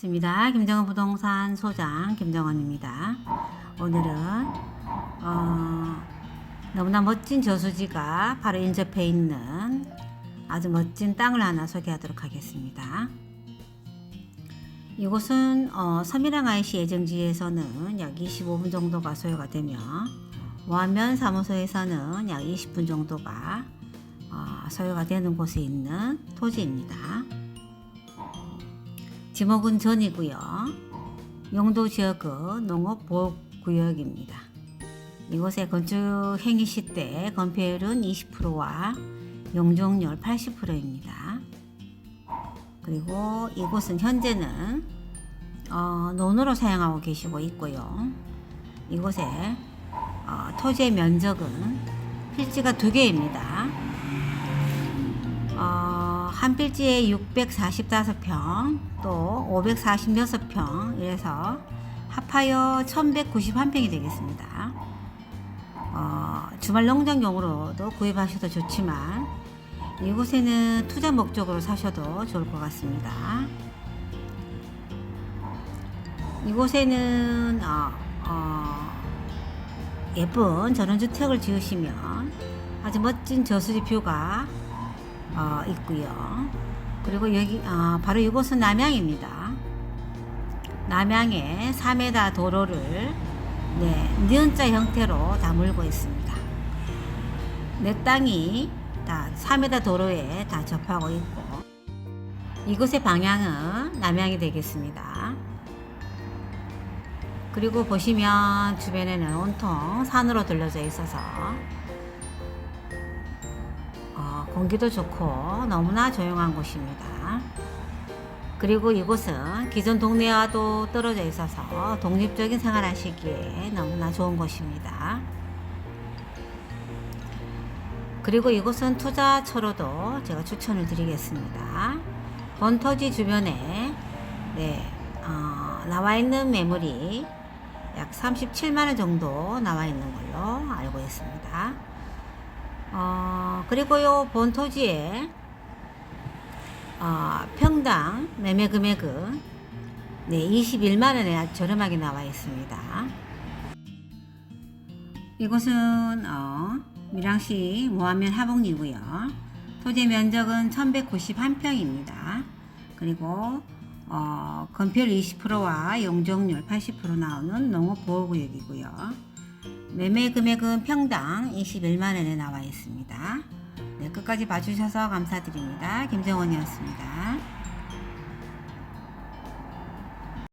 반갑습니다. 김정은 부동산 소장 김정은입니다. 오늘은 어, 너무나 멋진 저수지가 바로 인접해 있는 아주 멋진 땅을 하나 소개하도록 하겠습니다. 이곳은 어, 서미랑 IC 예정지에서는 약 25분 정도가 소요가 되며 와면 사무소에서는 약 20분 정도가 어, 소요가 되는 곳에 있는 토지입니다. 지목은 전이고요. 용도 지역은 농업보호구역입니다. 이곳의 건축 행위 시때 건폐율은 20%와 용적률 80%입니다. 그리고 이곳은 현재는 어, 논으로 사용하고 계시고 있고요. 이곳에 어, 토지의 면적은 필지가 두 개입니다. 어, 한 필지에 645평, 또 546평, 이래서 합하여 1191평이 되겠습니다. 어, 주말 농장용으로도 구입하셔도 좋지만, 이곳에는 투자 목적으로 사셔도 좋을 것 같습니다. 이곳에는 어, 어, 예쁜 전원주택을 지으시면 아주 멋진 저수지 뷰가 어, 있고요. 그리고 여기 어, 바로 이곳은 남양입니다. 남양의 3m 도로를 네, 니은자 형태로 다물고 있습니다. 내 땅이 다 3m 도로에 다 접하고 있고 이곳의 방향은 남양이 되겠습니다. 그리고 보시면 주변에는 온통 산으로 둘러져 있어서 어, 공기도 좋고 너무나 조용한 곳입니다. 그리고 이곳은 기존 동네와도 떨어져 있어서 독립적인 생활하시기에 너무나 좋은 곳입니다. 그리고 이곳은 투자처로도 제가 추천을 드리겠습니다. 본토지 주변에 네, 어, 나와 있는 매물이 약 37만 원 정도 나와 있는 걸로 알고 있습니다. 어, 그리고 요 본토지에 어, 평당 매매 금액은 네, 21만 원에 저렴하게 나와 있습니다. 이곳은 어, 밀양시 모하면 하봉리고요. 토지 면적은 1191평입니다. 그리고 어, 건폐율 20%와 용적률 80% 나오는 농업보호구역이고요. 매매 금액은 평당 21만 원에 나와 있습니다. 네, 끝까지 봐주셔서 감사드립니다. 김정원이었습니다.